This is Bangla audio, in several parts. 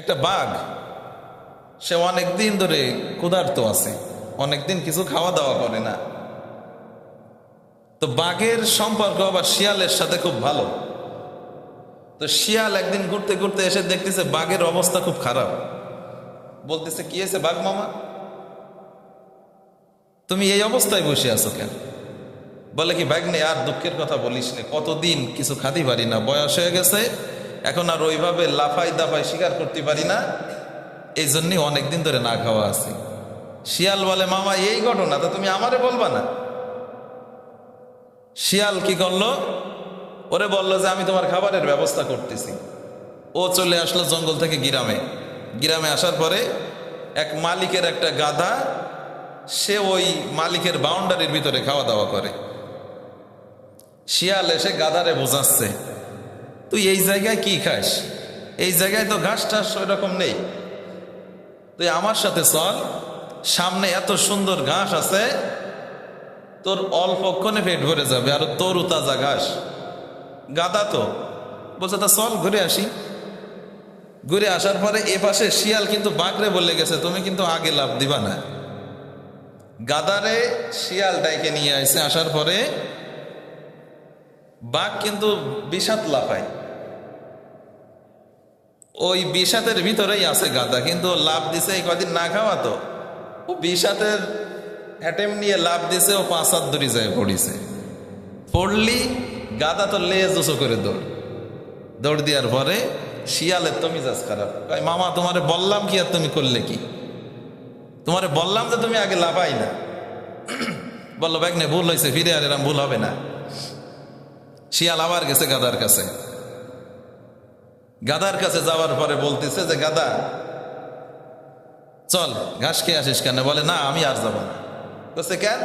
একটা বাঘ, সে অনেক দিন ধরে ক্ষুধার্ত আছে, অনেকদিন কিছু খাওয়া দাওয়া করে না। তো বাঘের সম্পর্ক আবার শিয়ালের সাথে খুব ভালো। তো শিয়াল একদিন ঘুরতে ঘুরতে এসে দেখতেছে বাঘের অবস্থা খুব খারাপ। বলতেছে, কি হয়েছে বাঘ মামা? তুমি এই অবস্থায় বসে আছো কেন? বলে কি নেই আর দুঃখের কথা বলিস না কতদিন কিছু খাতে পারি না, বয়স হয়ে গেছে এখন আর ওইভাবে লাফাই দাফাই শিকার করতে পারি না। এই জন্যই অনেকদিন ধরে না খাওয়া আছে। শিয়াল বলে, মামা, এই ঘটনা তো তুমি আমারে বলবা না। শিয়াল কি করল? ওরে বলল যে, আমি তোমার খাবারের ব্যবস্থা করতেছি। ও চলে আসলো জঙ্গল থেকে গিরামে। গিরামে আসার পরে এক মালিকের একটা গাধা, সে ওই মালিকের বাউন্ডারির ভিতরে খাওয়া দাওয়া করে। শিয়াল এসে গাধারে বোঝাচ্ছে তুই এই জায়গায় কি খাস? এই জায়গায় তো ঘাস টাস ওই রকম নেই। তুই আমার সাথে চল, সামনে এত সুন্দর ঘাস আছে, তোর অল্পক্ষণে পেট ভরে যাবে আর তোর তাজা ঘাস। গাদা তো। বলছে, তা চল, ঘুরে আসি। ঘুরে আসার পরে এ পাশে শিয়াল কিন্তু বাঘরে বলে গেছে, তুমি কিন্তু আগে লাভ দিবা না। গাদারে শিয়াল ডাইকে নিয়ে আসছে আসার পরে বাঘ কিন্তু বিষাদ লাফায়। ওই বিষাতের ভিতরেই আছে গাদা, কিন্তু লাভ দিছে এই কদিন না খাওয়া তো। ও বিষাতের অ্যাটেম নিয়ে লাভ দিছে, ও পাঁচ হাত দূরি যায় পড়িছে। পড়লি, গাদা তো লেজ উঁচু করে দৌড়। দৌড় দেওয়ার পরে শিয়ালের তো মিজাজ খারাপ মামা, তোমারে বললাম কি আর তুমি করলে কি? তোমারে বললাম যে তুমি আগে লাভাই না। বলল, ব্যাগ নে ভুল হয়েছে ফিরে আর এরম ভুল হবে না। শিয়াল আবার গেছে গাদার কাছে। গাদার কাছে যাওয়ার পরে বলতেছে যে, গাদা, চল, ঘাস খেয়ে আসিস কেন? বলে, না, আমি আর যাব না। বলছে, কেন?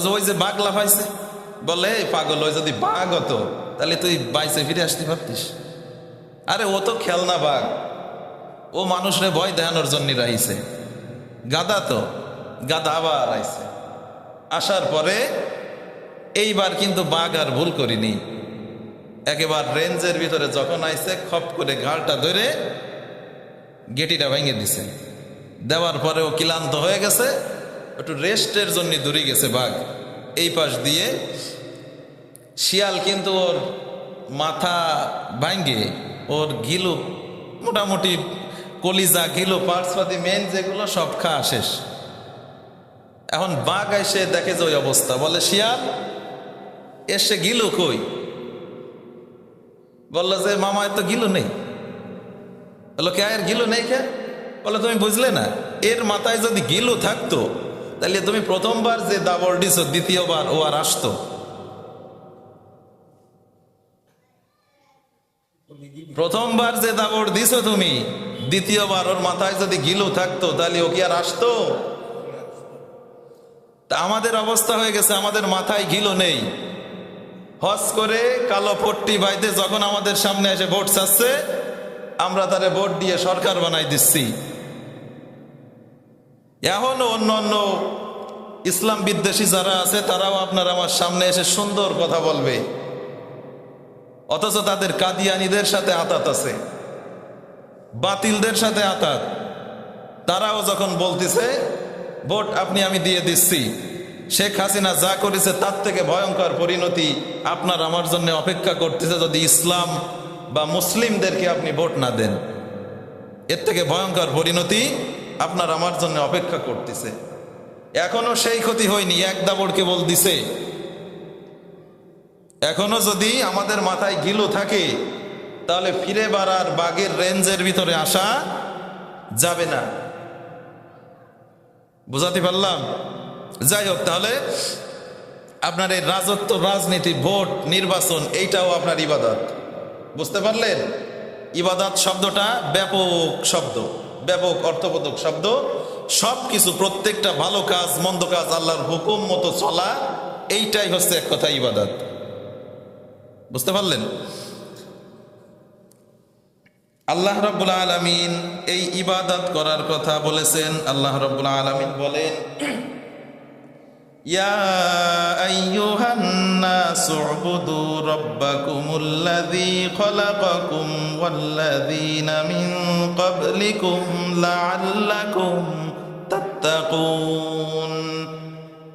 যে, ওই যে বাঘ লাফাইছে বলে, এই পাগল, ওই যদি বাঘ হতো, তাহলে তুই বাইসে ফিরে আসতে পারতিস। আরে, ও তো খেলনা বাঘ। ও মানুষরে ভয় দেখানোর জন্য রাইছে। গাদা তো, গাদা আবার আইছে। আসার পরে, এইবার কিন্তু বাঘ আর ভুল করিনি। একেবার রেঞ্জের ভিতরে যখন আইসে খপ করে ঘাড়টা ধরে গেটিটা ভেঙে দিছে। দেওয়ার পরে ও ক্লান্ত হয়ে গেছে, একটু রেস্টের জন্য দূরে গেছে বাঘ। এই পাশ দিয়ে শিয়াল কিন্তু ওর মাথা ভাঙ্গে, ওর গিলু, মোটামুটি কলিজা, গিলো, পার্সপাতি, মেন যেগুলো সব খাওয়া শেষ। এখন বাঘ এসে দেখে যে ওই অবস্থা, বলে, শিয়াল, এসে গিলু কই? বলল যে, মামা এত গিলু নেই। বলল, কে, এর গিলু নেই কে? বলে তুমি বুঝলে না, এর মাথায় যদি গিলু থাকতো, তাহলে তুমি প্রথমবার যে দাবর দিছ, দ্বিতীয়বার ও আর আসতো। প্রথমবার যে দাবর দিছো তুমি, দ্বিতীয়বার ওর মাথায় যদি গিলু থাকতো, তাহলে ও কি আর আসতো? তা আমাদের অবস্থা হয়ে গেছে, আমাদের মাথায় গিলো নেই। হজ করে কালো পট্টি বাইতে যখন আমাদের সামনে এসে ভোট চাচ্ছে, আমরা তারে ভোট দিয়ে সরকার বানাই দিচ্ছি। এখন অন্য অন্য ইসলাম বিদ্বেষী যারা আছে, তারাও আপনার আমার সামনে এসে সুন্দর কথা বলবে। অথচ তাদের কাদিয়ানিদের সাথে আতাত আছে, বাতিলদের সাথে আতাত। তারাও যখন বলতেছে, ভোট আপনি, আমি দিয়ে দিচ্ছি। শেখ হাসিনা যা করেছে তার থেকে ভয়ঙ্কর পরিণতি আপনার আমার জন্য অপেক্ষা করতেছে যদি ইসলাম বা মুসলিমদেরকে আপনি ভোট না দেন। এর থেকে ভয়ঙ্কর পরিণতি আপনার আমার জন্য অপেক্ষা করতেছে। এখনও সেই ক্ষতি হয়নি, এক দাবড় কেবল দিছে। এখনও যদি আমাদের মাথায় গিলু থাকে, তাহলে ফিরে বাড়ার বাঘের রেঞ্জের ভিতরে আসা যাবে না। বুঝাতে পারলাম? যাই হোক তাহলে, আপনার এই রাজত্ব, রাজনীতি, ভোট, নির্বাচন, এইটাও আপনার ইবাদত। বুঝতে পারলেন? ইবাদত শব্দটা ব্যাপক শব্দ, ব্যাপক অর্থবোধক শব্দ। সব কিছু প্রত্যেকটা ভালো কাজ, মন্দ কাজ আল্লাহর হুকুম মতো চলা, এইটাই হচ্ছে এক কথা ইবাদত। বুঝতে পারলেন? আল্লাহ রব্বুল আলমিন এই ইবাদত করার কথা বলেছেন। আল্লাহ রব্বুল আলমিন বলেন يا أيها الناس اعبدوا ربكم الذي خلقكم والذين من قبلكم لعلكم تتقون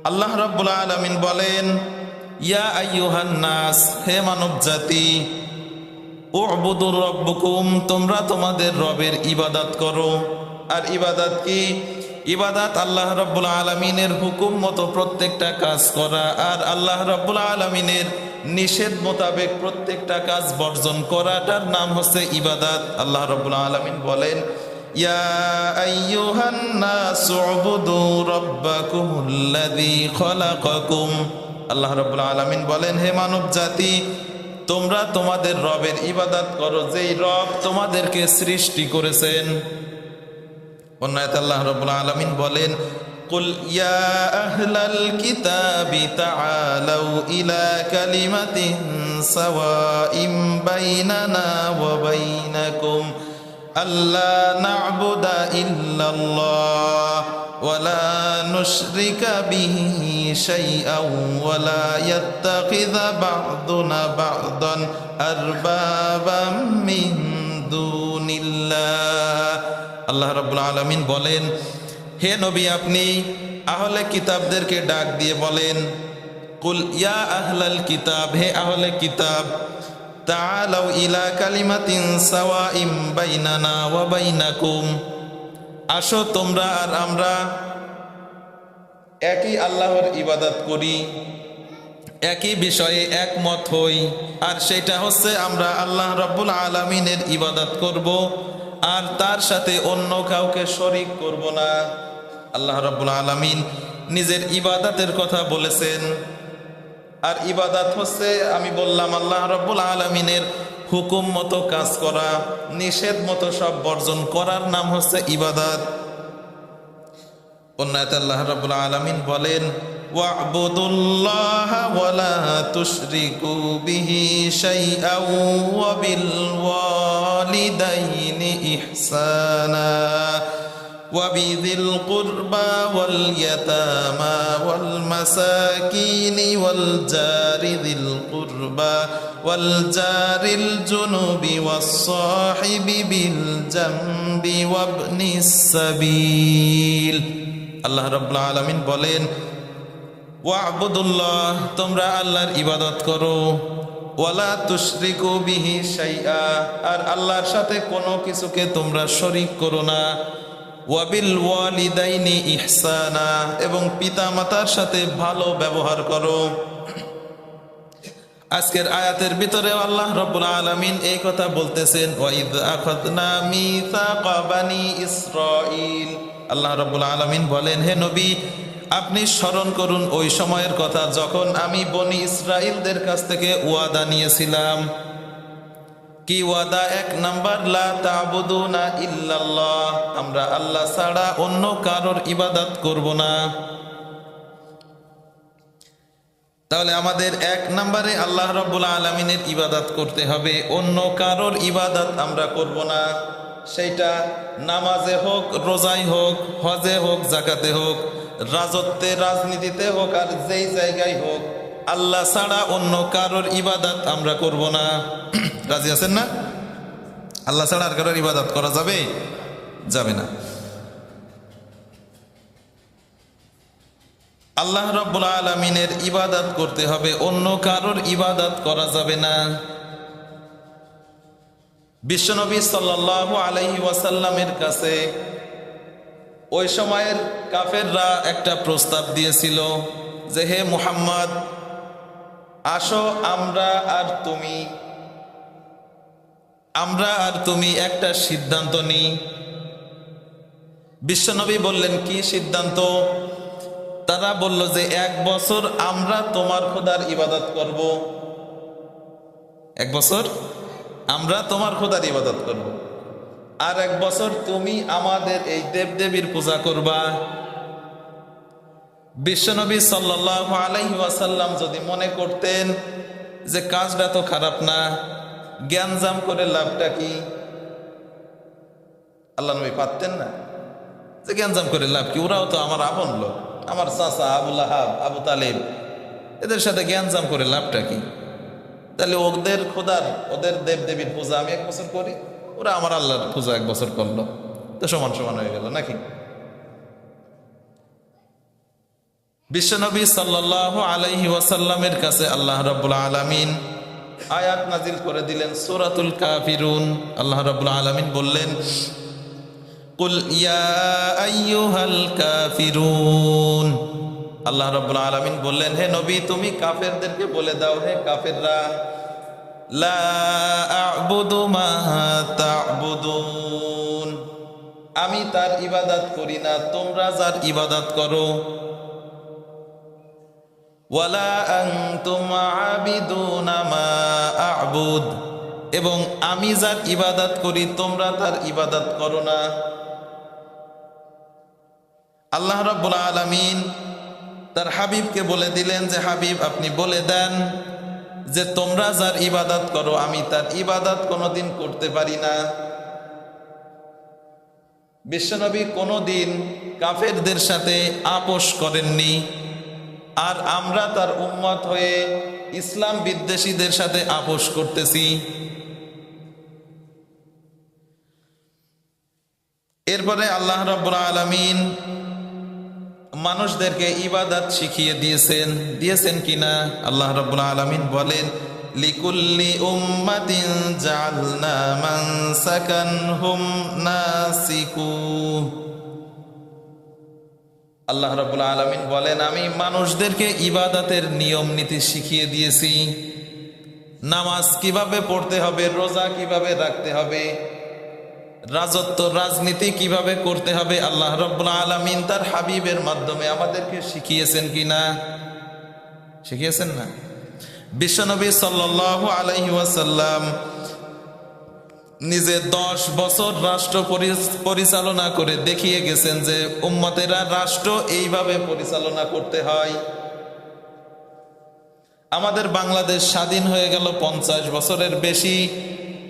আল্লাহ রাব্বুল আলামিন বলেন ইয়া আইয়ুহান নাস হে মানব জাতি উবুদুর রব্বুকুম তোমরা তোমাদের রবের ইবাদত করো আর ইবাদত কি ইবাদত আল্লাহ রব্বুল আলমিনের হুকুম মতো প্রত্যেকটা কাজ করা আর আল্লাহ রব্বুল আলমিনের নিষেধ মোতাবেক প্রত্যেকটা কাজ বর্জন করাটার নাম হচ্ছে ইবাদাত। আল্লাহ রব্বুল আলমিন বলেন আল্লাহ রাব্বুল আলামিন বলেন, হে মানব জাতি তোমরা তোমাদের রবের ইবাদত করো, যেই রব তোমাদেরকে সৃষ্টি করেছেন। অন্যায় আল্লাহ রাব্বুল আলামিন বলেন قل يا أهل الكتاب تعالوا إلى كلمة سواء بيننا وبينكم ألا نعبد إلا الله ولا نشرك به شيئا ولا يتخذ بعضنا بعضا أربابا من دون الله আল্লাহ রাব্বুল আলামিন বলেন, হে নবী আপনি আহলে কিতাবদেরকে ডাক দিয়ে বলেন, কুল ইয়া আহলাল কিতাব, হে আহলে কিতাব, তাআলাউ ইলা কালিমাতিন সাওয়াইম বাইনানা ওয়া বাইনাকুম, আসো তোমরা আর আমরা একই আল্লাহর ইবাদত করি, একই বিষয়ে একমত হই, আর সেটা হচ্ছে আমরা আল্লাহ রাব্বুল আলামিনের ইবাদত করব। আর তার সাথে অন্য কাউকে শরিক করব না। আল্লাহ রাব্বুল আলামিন নিজের ইবাদতের কথা বলেছেন। আর ইবাদত হচ্ছে, আমি বললাম, আল্লাহ রাব্বুল আলামিনের হুকুম মতো কাজ করা, নিষেধ মতো সব বর্জন করার নাম হচ্ছে ইবাদত। অন্যায়তে আল্লাহ রাব্বুল আলামিন বলেন ওয়াবুদুল্লাহ ওয়ালা তুশরিকু বিহি শাইআন ওয়া বিল ওয়ালিদাইনি ইহসানা وبذي القربى واليتامى والمساكين والجار ذي القربى والجار الجنوب والصاحب بالجنب وابن السبيل আল্লাহ রাব্বুল আলামিন বলেন ওয়াবুদুল্লাহ, তোমরা আল্লাহর ইবাদত করো। ওয়ালা তুশরিকু বিহি শাইআ, আর আল্লাহর সাথে কোনো কিছুকে তোমরা শরিক করো না। ওয়াবিল ওয়ালিদাইনি ইহসানা, এবং পিতা মাতার সাথে ভালো ব্যবহার করো। আজকের আয়াতের ভিতরে আল্লাহ রব্বুল আলামিন এই কথা বলতেছেন, ওয়াইদ আখাদনা মিসাকা বানি ইসরাঈল। আল্লাহ রব্বুল আলামিন বলেন, হে নবী আপনি স্মরণ করুন ওই সময়ের কথা, যখন আমি বনি ইসরাইলদের কাছ থেকে ওয়াদা নিয়েছিলাম। কি ওয়াদা? এক নাম্বার, লা তাবুদুনা ইল্লাল্লাহ। আমরা আল্লাহ ছাড়া অন্য কারোর ইবাদত করব না। তাহলে আমাদের এক নম্বরে আল্লাহ রাব্বুল আলমিনের ইবাদত করতে হবে, অন্য কারোর ইবাদত আমরা করব না। সেইটা নামাজে হোক রোজাই হোক, হজে হোক জাকাতে হোক। রাজত্বে, রাজনীতিতে হোক আর যেই জায়গায় হোক, আল্লাহ ছাড়া অন্য কারোর ইবাদত আমরা করব না। রাজি আছেন না? আল্লাহ ছাড়া আর কারোর ইবাদত করা যাবে? যাবে না। আল্লাহ রব্বুল আলমিনের ইবাদত করতে হবে, অন্য কারোর ইবাদত করা যাবে না। বিশ্বনবী সাল্লাহ আলহি ওয়াসাল্লামের কাছে ওই সময়ের কাফেররা একটা প্রস্তাব দিয়েছিল যে, হে মুহাম্মদ, আসো আমরা আর তুমি, আমরা আর তুমি একটা সিদ্ধান্ত নিই। বিশ্বনবী বললেন, কি সিদ্ধান্ত? তারা বলল যে, এক বছর আমরা তোমার খোদার ইবাদত করব। এক বছর আমরা তোমার খোদার ইবাদত করব। আর এক বছর তুমি আমাদের এই দেবদেবীর পূজা করবা। বিশ্বনবী সাল্লাহ আলাইহি ওয়াসাল্লাম যদি মনে করতেন যে কাজটা তো খারাপ না জ্ঞানজাম করে লাভটা কি? আল্লাহ নবী পারতেন না যে জ্ঞানজাম করে লাভ কি? ওরাও তো আমার আপন লোক, আমার চাচা আবুল আহাব আবু তালিব, এদের সাথে জ্ঞানজাম করে লাভটা কি? তাহলে ওদের খোদার, ওদের দেব দেবীর পূজা আমি এক বছর করি। ওরা আমার আল্লাহর পূজা এক বছর করল। তো সমান সমান হয়ে গেল, নাকি? বিশ্বনবী সাল্লাহ আলাইহি ওয়াসাল্লামের কাছে আল্লাহ রাব্বুল আলামিন আয়াত নাজিল করে দিলেন, সূরাতুল কাফিরুন। আল্লাহ রাব্বুল আলামিন বললেন, কুল ইয়া আইয়ুহাল কাফিরুন। আল্লাহ রাব্বুল আলামিন বললেন, হে নবী, তুমি কাফেরদেরকে বলে দাও, হে কাফেররা লা আমি তার ইবাদত করি না, তোমরা যার ইবাদত করো। ওয়ালা মা এবং আমি যার ইবাদত করি, তোমরা তার ইবাদত করো না। আল্লাহ রাব্বুল আলামিন তার হাবিবকে বলে দিলেন যে, হাবিব আপনি বলে দেন যে তোমরা যার ইবাদত করো, আমি তার ইবাদত কোনোদিন করতে পারি না। বিশ্বনবী কোনোদিন কাফেরদের সাথে আপোষ করেননি। আর আমরা তার উম্মত হয়ে ইসলাম বিদ্বেষীদের সাথে আপোষ করতেছি। এরপরে আল্লাহ রাব্বুল আলামিন মানুষদেরকে ইবাদত শিখিয়ে দিয়েছেন। দিয়েছেন কিনা? আল্লাহ রাব্বুল আলামিন বলেন, লিকুল্লি উম্মাতিন জাআলনা মানসাকান হুম নাসিকু। আল্লাহ রাব্বুল আলামিন বলেন, আমি মানুষদেরকে ইবাদতের নিয়ম নীতি শিখিয়ে দিয়েছি। নামাজ কীভাবে পড়তে হবে, রোজা কীভাবে রাখতে হবে রাজত্ব, রাজনীতি কীভাবে করতে হবে আল্লাহ রব্বুল আলমিন তার হাবিবের মাধ্যমে আমাদেরকে শিখিয়েছেন কি না? শিখিয়েছেন না? বিশ্বনবী সাল্লাহ আলাইহি ওয়াসাল্লাম নিজে দশ বছর রাষ্ট্র পরি- পরিচালনা করে দেখিয়ে গেছেন যে উম্মতেরা রাষ্ট্র এইভাবে পরিচালনা করতে হয়। আমাদের বাংলাদেশ স্বাধীন হয়ে গেল পঞ্চাশ বছরের বেশি।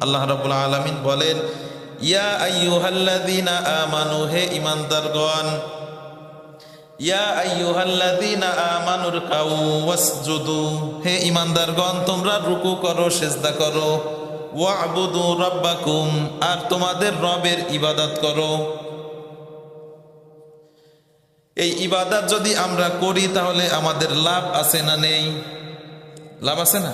আল্লাহ রাব্বুল আলামিন বলেন, ইয়া আইয়ুহাল্লাযীনা আমানু, হে ঈমানদারগণ, ইয়া আইয়ুহাল্লাযীনা আমানুর কাউ ওয়াসজুদু, হে ঈমানদারগণ, তোমরা রুকু করো, সিজদা করো, ওয়া'বুদু রাব্বাকুম, আর তোমাদের রবের ইবাদত করো। এই ইবাদত যদি আমরা করি, তাহলে আমাদের লাভ আছে না নেই? লাভ আছে না?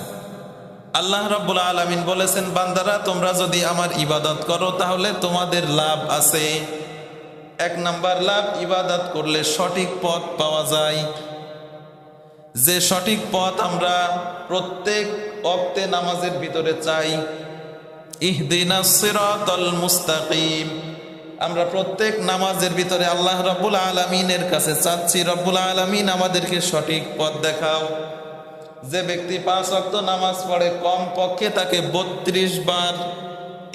আল্লাহ রাব্বুল আলামিন বলেছেন, বান্দারা, তোমরা যদি আমার ইবাদত করো, তাহলে তোমাদের লাভ আছে। এক নাম্বার লাভ, ইবাদত করলে সঠিক পথ পাওয়া যায়। যে সঠিক পথ আমরা প্রত্যেক অক্তে নামাজের ভিতরে চাই, ইহদিনা সিরাতাল মুস্তাকিম। আমরা প্রত্যেক নামাজের ভিতরে আল্লাহ রাব্বুল আলামিনের কাছে চাচ্ছি, রব্বুল আলামিন, আমাদেরকে সঠিক পথ দেখাও। যে ব্যক্তি পাঁচ অক্ত নামাজ পড়ে কম পক্ষে তাকে বত্রিশ বার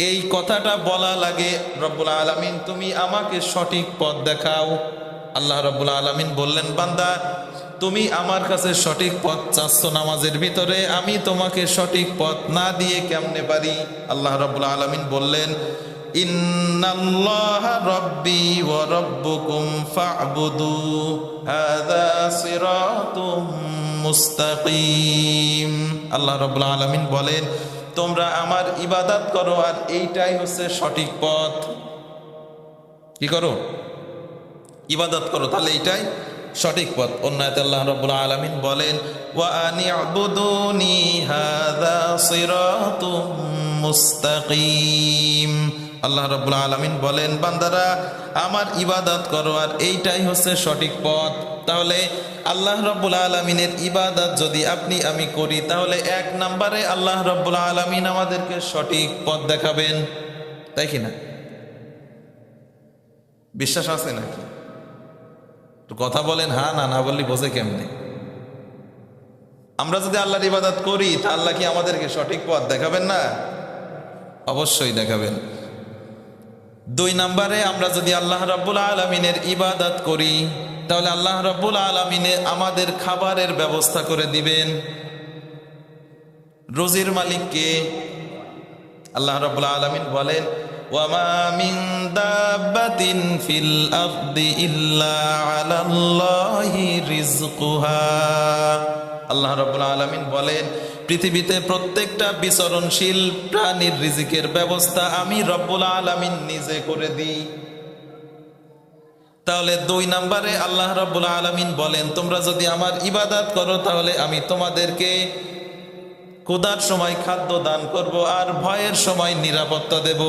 এই কথাটা বলা লাগে, রব্বুল আলামিন, তুমি আমাকে সঠিক পথ দেখাও। আল্লাহ রব্বুল আলামিন বললেন, বান্দা, তুমি আমার কাছে সঠিক পথ চাচ্ছ নামাজের ভিতরে, আমি তোমাকে সঠিক পথ না দিয়ে কেমনে পারি? আল্লাহ রব্বুল আলামিন বললেন, ইন্নাল্লাহ মুস্তাকিম। আল্লাহ রব্বুল আলামিন বলেন, তোমরা আমার ইবাদত করো আর এইটাই হচ্ছে সঠিক পথ। কি করো? ইবাদত করো, তাহলে এইটাই সঠিক পথ। অন্যায়তে আল্লাহ রব্বুল আলামিন বলেন মুস্তাকিম। আল্লাহ রব্বুল আলামিন বলেন, বান্দারা আমার ইবাদত করো, আর এইটাই হচ্ছে সঠিক পথ। তাহলে আল্লাহ রব্বুল আলমিনের ইবাদত যদি আপনি, আমি করি, তাহলে এক নম্বরে আল্লাহ রব্বুল আলমিন আমাদেরকে সঠিক পথ দেখাবেন। তাই কি না? বিশ্বাস আছে নাকি? কথা বলেন হ্যাঁ না না বললি বোঝে কেমনি? আমরা যদি আল্লাহর ইবাদত করি, তা আল্লাহ কি আমাদেরকে সঠিক পথ দেখাবেন না? অবশ্যই দেখাবেন। দুই নম্বরে আমরা যদি আল্লাহ রব্বুল আলমিনের ইবাদত করি, তাহলে আল্লাহ রব্বুল আলমিনে আমাদের খাবারের ব্যবস্থা করে দিবেন। রোজির মালিককে আল্লাহ রব্বুল আলমিন বলেন আল্লাহ রব্বুল আলমিন বলেন পৃথিবীতে প্রত্যেকটা বিচরণশীল প্রাণীর রিজিকের ব্যবস্থা আমি রব্বুল আলমিন নিজে করে দিই। তাহলে দুই নম্বরে আল্লাহ রব্বুল আলমিন বলেন, তোমরা যদি আমার ইবাদাত করো, তাহলে আমি তোমাদেরকে কোদার সময় খাদ্য দান করব আর ভয়ের সময় নিরাপত্তা দেব।